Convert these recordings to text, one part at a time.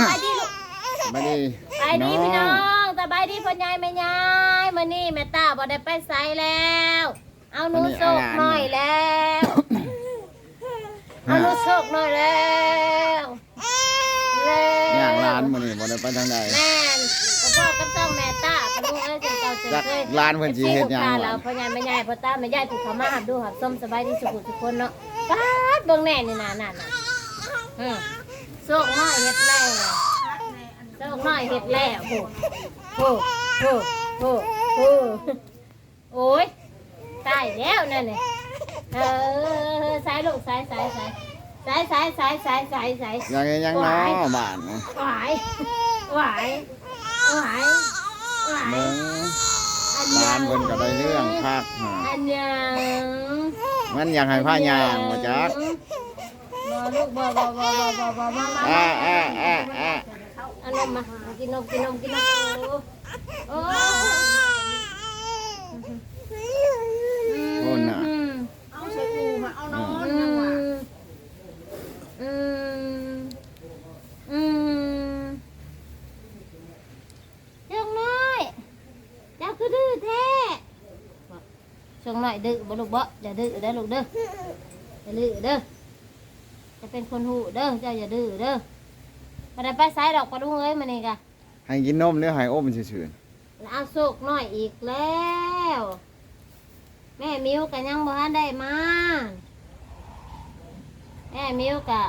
บายดีลูกมาดีไปดีพี่น้องสบายดีพ่อใหญ่แม่ยายมื้อนี้แม่ตาบ่ได้ไปไสแล้ว เอาหนูโศกหน่อยแล้ว เอาหนูโศกหน่อยแล้วแล้วย่างร้านมื้อนี้บ่ได้ไปทางใดแม่นพ่อก็ต้องแม่ตาไปดูเอ้ยเจ้าเจ้าเจ้าจักเคยร้านเพิ่นสิเฮ็ดหยังเราวะพ่อใหญ่แม่ใหญ่พ่อตาแม่ใหญ่ถูกเขามาหับดูหับส้มสบายดีสุขุทุกคนเนาะป้าดเบิ่งแน่นี่น่ะน่ะน่ะอืม โศกน้อยเฮ็ดแล้วโศกน้อยเฮ็ดแล้วโหโหโหโหโหโอ้ยตายแล้วนั่นนี่เออสายลูกสายสายสายสายสายสายสายสายสายยากเฮ็ดหยังเนาะบ้านนะหวายหวายหวายหวายเบิ่งอันบ้านงเพิ่นก็ได้เรื่องคักอันยังมันอยากให้พายางบ่จัก ลูกบ่บ่บ่บ่บ่บ่มามาอ่าอ่าอ่าอ่าเอานมมากินนมกินนมกินนมโอ้โน่นน่ะเอาใส่ปูมาเอานอนอืยังวะมอืมอืมยกน้อยเจ้าคือดื้อแท้ช่วงหน่อยดื้อบ่ลูกบ่อย่าดื้อเด้อลูกเด้ออย่าดื้อเด้อจะ เป็นคนหูเด้อเจ้าอย่าดื้อเด้อมาได้ไปไสดอกปลาดุงเอ้ยมานี่กะให้กินนมหรือให้อมซื่อแล้วเอาโศกน้อยอีกแล้ว แม่มิวกันยังบ่ทันได้มาแม่มิวกะ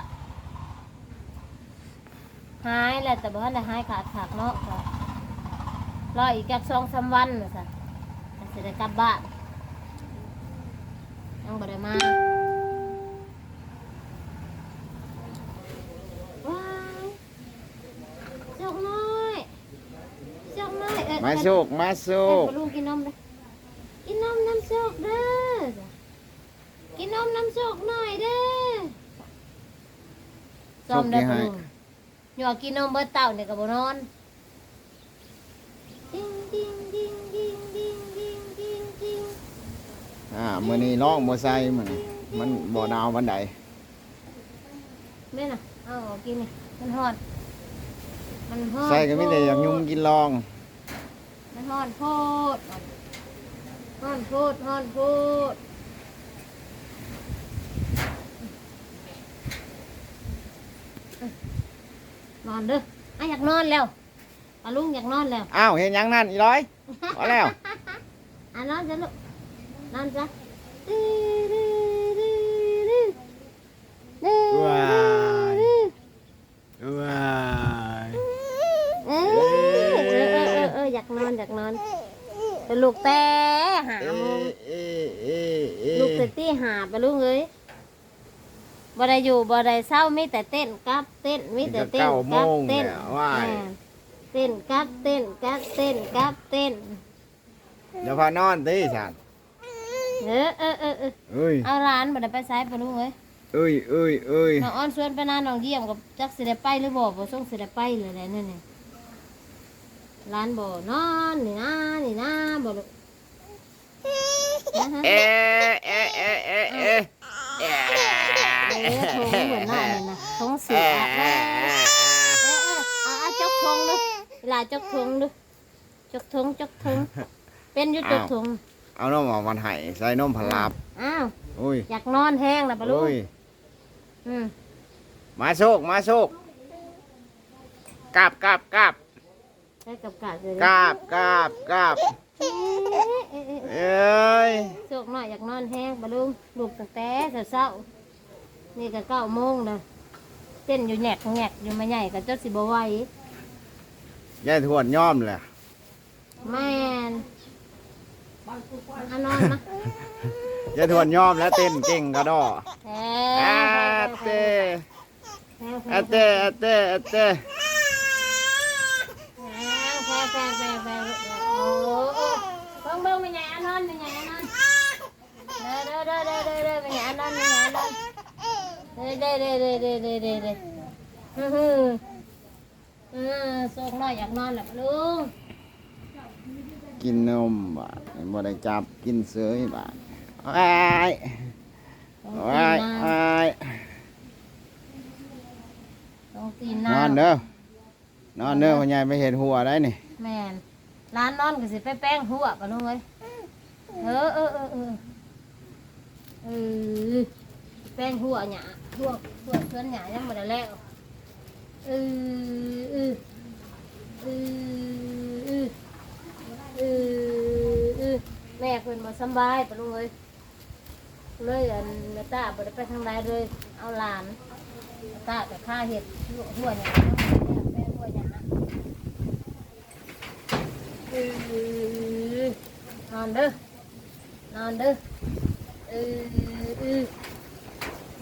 หายแล้วแต่บ่ทันได้หายขาดขาดเนาะก็รออีกจักสองสามวันน่ะสิก็สิได้กลับบ้านยังบ่ได้มาว้ายโศกน้อยโศกน้อยเอ้ย ๆ มาโชคมาโชเอ้ยคบ่ลุงกินนมเลยกินนมน้ำโชคเด้อกินนมน้ำโชคหน่อยเด้อซ้อมได้อบ่ลุงอยู่ว่ากินนมเบิดเต่าเนี่ยก็บ่นอนดิ้งดิ้งดิ้งดิ้งดิ้งดิ้งดิ้งดิ้งอ่ามื้อนี้น้องบ่ใส่มื้อนี้มันบ่หนาวปานใดแม่น่ะเอาออกกินนี่มันฮ้อนมันฮ้อนใส่ก็มีแต่อยากยุ่มกินลองมัน ฮ้อนโพดฮ้อนโพดฮ้อนโพดนอนเด้ออะอยากนอนแล้วปลาลุงอยากนอนแล้วอ้าวเฮ็ดหยังนั่นอีร้อยพอแล้ว อะนอนจ้ะลูกนอนจ้ะ ว้ายว้าย เออเออเออเออเอออยากนอนอยากนอนเป็น ลูกแต่หาเอ๊โมงะเอ๊ะเอ๊ะเอ๊ะลูกแต่ตี้หาปลาลุงเอ้ยบ่ได้อยู่บ่ได้เศร้ามีแต่เต้นกับเต้นมีแต่เต้นเก้าโมกับงเต้นแล้วว้ายอ่าเต้นกับเต้นกับเต้นกับเต้นเดี๋ยวพานอนติฉันเออเออเออเออเอ้ยเอาร้านบ่ได้ไปไสปลาลุงเอ้ยเอ้ยเอ้ยเอ้ยน้องอ้อนชวนไปนานน้องเยี่ยมกับจักสิได้ไปหรือบ่บ่ส่งสิได้ไปเลยแหละนั่นนี่ ร้านบ่นอนนี่นะนี่นะบ่ลูกนะฮะเอ๊ะเอ๊ะเอ๊ะเอ๊ะเอ๊ะเอ๊ะเออทงเหมือนหน้านี่นะทงเสียเออเออเออเอาเอาจกทงดูเวลาจกทงดูจกทงจกทงเป็นอยู่จกทงเอานมออกมาให้ใส่นมพลับอ้าวโอ้ยอยากนอนแห้งนะปะลูกโอ้ยอืมมาโชคมาโชคกราบกราบกราบ ใช้กับกาดเลยกราบกราบกราบเอ๊ะเอ๊ะเอ๊ะเอ้ยโชคหน่อยอยากนอนแห้งปะลุงลูกตั้งแต่เช้าๆนี่ก็เก้าโมงเลยเต้นอยู่แหนกแหนกอยู่มาใหญ่ก็จดสิบไหวยายทวดย่อมแหละแม่นเอานอนมายายทวดย่อมแล้วเต้นเก่งกระดอแท้อาเต้อาเต้อาเต้อาเต้ แพ้แพ้แพ้แพ้โอ้โหเบิ่งเบิ่งไม่ใหญ่เอานอนไม่ใหญ่เอานอนเด้อเด้อเด้อเด้อเด้อไม่ใหญ่เอานอนไม่ใหญ่เอานอน เด้อเด้อเด้อเด้อเด้อเด้อเด้อฮึ่มฮึ่มอืมโชคหน่อยอยากนอนแหละปะลุงกินนมบาดบ่ได้จับกินเสยบาดว้ายว้ายว้ายต้องตีนนอนน้ำเด้อนอนเด้อพ่อใหญ่ไปเห็นหัวได้นี่แม่นร้านนอนก็สิไปแป้งหัวปะลุงเอ้ยเออเออเออเออเออแป้งหัวหยา หัวหัวเพื่อนหยายังบ่ได้แล้วเออเออเออเออเออเออแม่เพิ่นบ่สำบายปะลุงเอ้ยเลยอันแม่ตาบ่ได้ไปทางใดเลย เอาหลานแม่ตาแต่ค่าเห็ดหัวหัวหยาแป้งหัวหยาเออนอนเด้อนอนเด้อเออเออ ส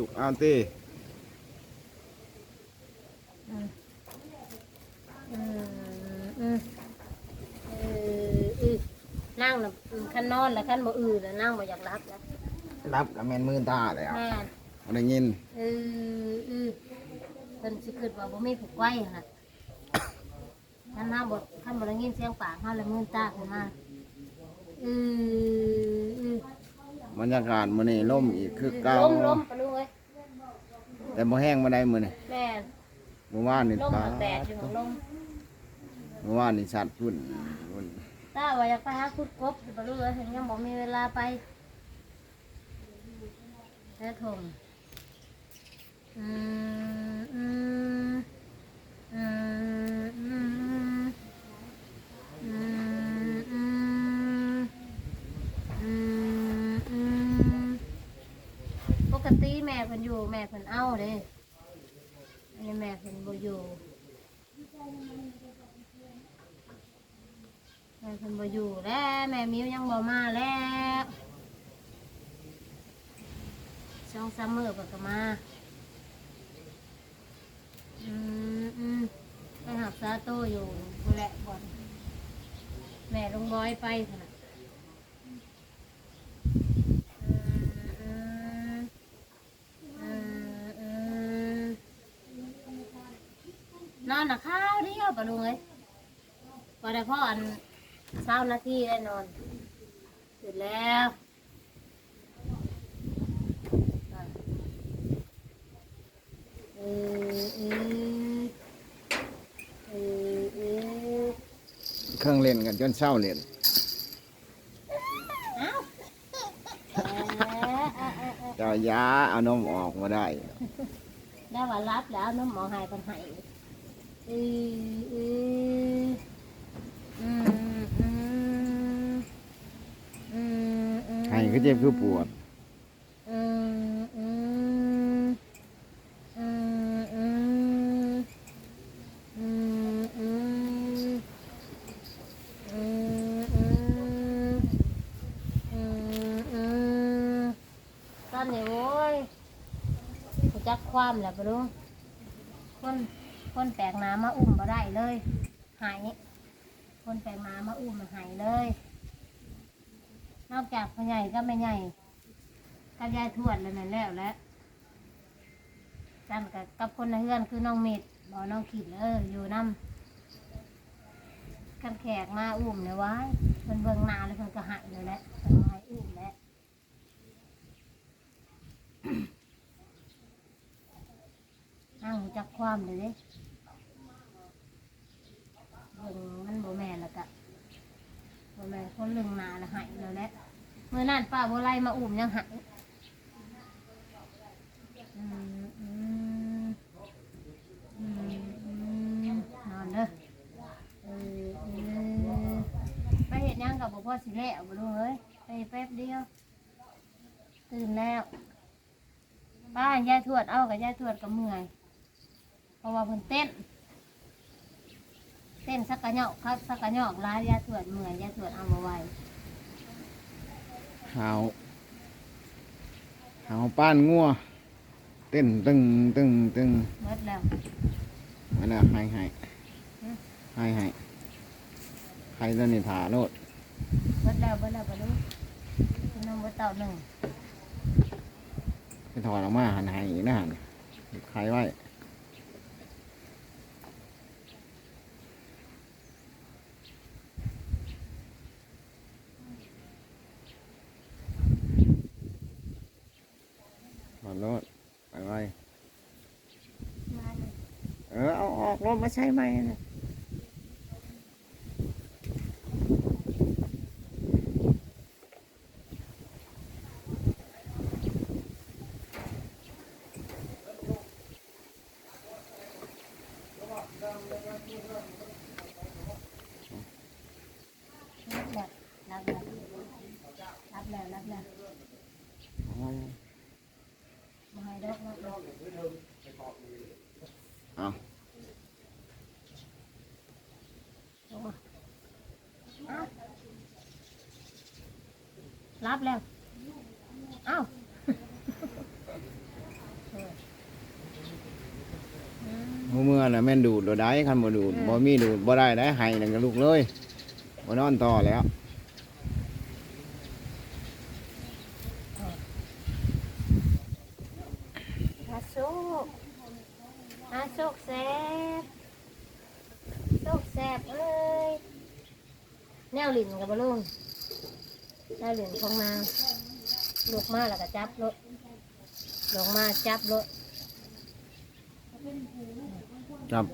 ุกเอาติอืมอืมอืมเออเออนั่งน่ะคันนอนแล้วคันบ่อือแล้วนั่งบ่อยากรับแล้วรับกับแม่นมือตาแล้วแม่นบ่ได้ยิน เออเออเพิ่นสิคิดว่าบ่มีผู้ไกวหั่นน่ะ ท่านมาบ่ท่านบ่ได้ยินเสียงปากเฮาแล้วมือตาขึ้นมาเออเออบรรยากาศมื้อนี้ล่มอีกคือเก่าล้มล้มปะลุงเอ้ยแต่บ่แห้งบ่ได้มื้อนี้แม่นเมื่อวานนี่ล้มตามาแตกอยู่ของลมเมื่อวานนี่สัตว์พุ่นพุ่นตาว่าอยากไปหาคุดกบปะลุงเอ้ยยังบ่มีเวลาไปแท้ทงอืมอืมอืมอืม อืมอืมอืมอืมปก ติแม่เพิ่นอยู่แม่เพิ่นเอาเด้อันนี้แม่เพิ่นบ่อยู่แม่เพิ่นบ่อยู่แล้วแม่มิวยังบ่มาแล้วช่องซัมเมอร์เพิ่นก็มาอืมอืมไปหับซาโตอยู่บ่แหละบ่อนแม่ลงบอยไปขนาด นอนหนักข้าวเดียวปะลุงเอ้ยพอได้พ่ออันเช้านาทีได้นอนเสร็จแล้วเออเออเออเออเครื่องเล่นกันจนเช้าเล่นเอ้าเออเออเออเออเจ้ายาเอานมออกมาได้ ได้ว่ารับแล้วน้ำหมอหายปัญหาอื ออืออืมอืมอืมอืมให้คือเจ็บคือปวด อืมอืมอืมอืมอืมอืมอืมอืมอืมอืมตอนนี้โว้ยกูจักความแหละปะลุงคน คนแปลกหน้ามาอุ้มมาได้เลยหายคนแปลกหน้ามาอุ้มมาหายเลย นอกจากพ่อใหญ่ก็ไม่ใหญ่กับยายทวดแล้วนั่นแล้วแหล้วกันกับกับคนในเฮือนคือน้องเม็ดบอน้องขีดเอออยู่น้ำกันแขกมาอุ้มเนี่ยไว้เพิ่นเบิ่งหนาแล้วเพิ่นก็หายเลยแหละเพิ่นบ่ให้อุ้มแล้ว นั่งจักความเลยเด้เบิ่งมันบ่แม่นแล้วก็บ่แม่น คนเรื่องหนาแล้วหายแล้วแหละเมื่อนั้นป้าบ่ไลมาอุ้มยังหายอืมอืมอืมอืมนอนเด้อเออเออไปเห็นยังกับบ่พ่อสิแล้วบ่รู้เอ้ยไปแป๊บเดียว ตื่นแล้วป้ายายทวดเอากับยายทวดกับเมื่อยเพราะว่าเพิ่นเต้น เต้นสักกะเหยอกครับสักกะเหยอกร้ายยายทวดเมื่อยยายทวดเอามาไว้หาวหาวป้านงัวเต้นตึงตึงตึงเบิดแล้วอันน่ะให้ให้อืมให้ให้ใครตัวนี้ถาโลดเบิดแล้วเบิดแล้วบ่รู้กินนมเบิดเต่าหนึ่งไปถอดออกมาหันให้อีกนะหันใครไว้ เอามาใช้ไหมนะรั ล้วรับแล้วรับแล้วรับแล้วมาให้ดอกรับแล้วเอารับแล้วเอ้าหัวเมื่อน่ะแม่นดูดบ่ได้คันบ่ดูดบ่มีดูดบ่ได้ได้ให้นั่นก็ลูกเลยบ่นอนต่อแล้วอาโชคอาโชคแซ่บโชคแซ่บเอ้ยแนวหลินกับบลุง แนวหลินของนางลูกมาแล้วก็จับรถลงมาจับรถจับ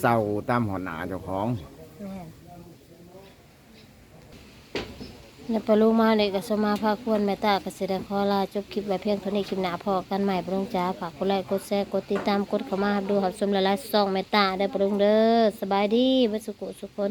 เศร้าตามหอหนาเจ้าของแม่นเนี่ยปลาลูกมาเลยกับสมาภาคควรแม่ตาเกษตรขอลาจบคลิปไว้เพียงเท่านี้คลิปหน้าพอกันใหม่ปรุงจ้าฝากกดไลค์กดแชร์กดติดตามกดเข้ามาดูหับชมละลายซ่องแม่ตาได้ปรุงเด้อสบายดีเบัสุกุสุกคน